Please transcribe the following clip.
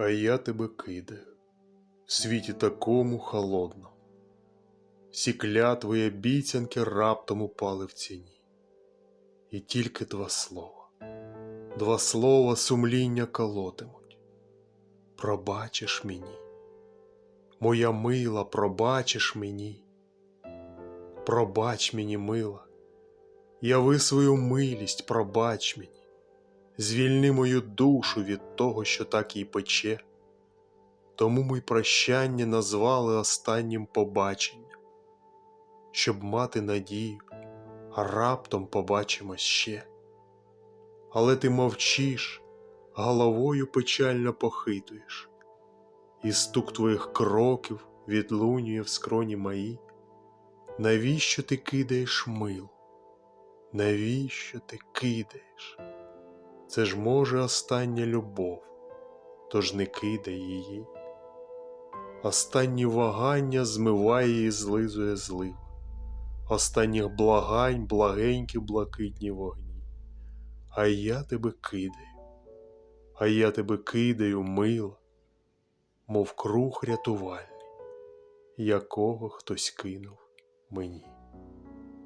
А я тебе кидаю в світі такому холодному. Всі клятви обіцянки раптом упали в ціні. І тільки два слова, два слова сумління колотимуть. Пробачиш мені, моя мила, пробачиш мені. Пробач мені, мила, яви свою милість, пробач мені звільни мою душу від того, що так їй пече. Тому ми прощання назвали останнім побаченням, щоб мати надію, а раптом побачимось ще. Але ти мовчиш, головою печально похитуєш, і стук твоїх кроків відлунює в скроні мої. Навіщо ти кидаєш милу? Навіщо ти кидаєш? Це ж може остання любов, тож не кидай її. Останні вагання змиває і злизує злив, останніх благань благенькі блакитні вогні. А я тебе кидаю, а я тебе кидаю, мила, мов круг рятувальний, якого хтось кинув мені.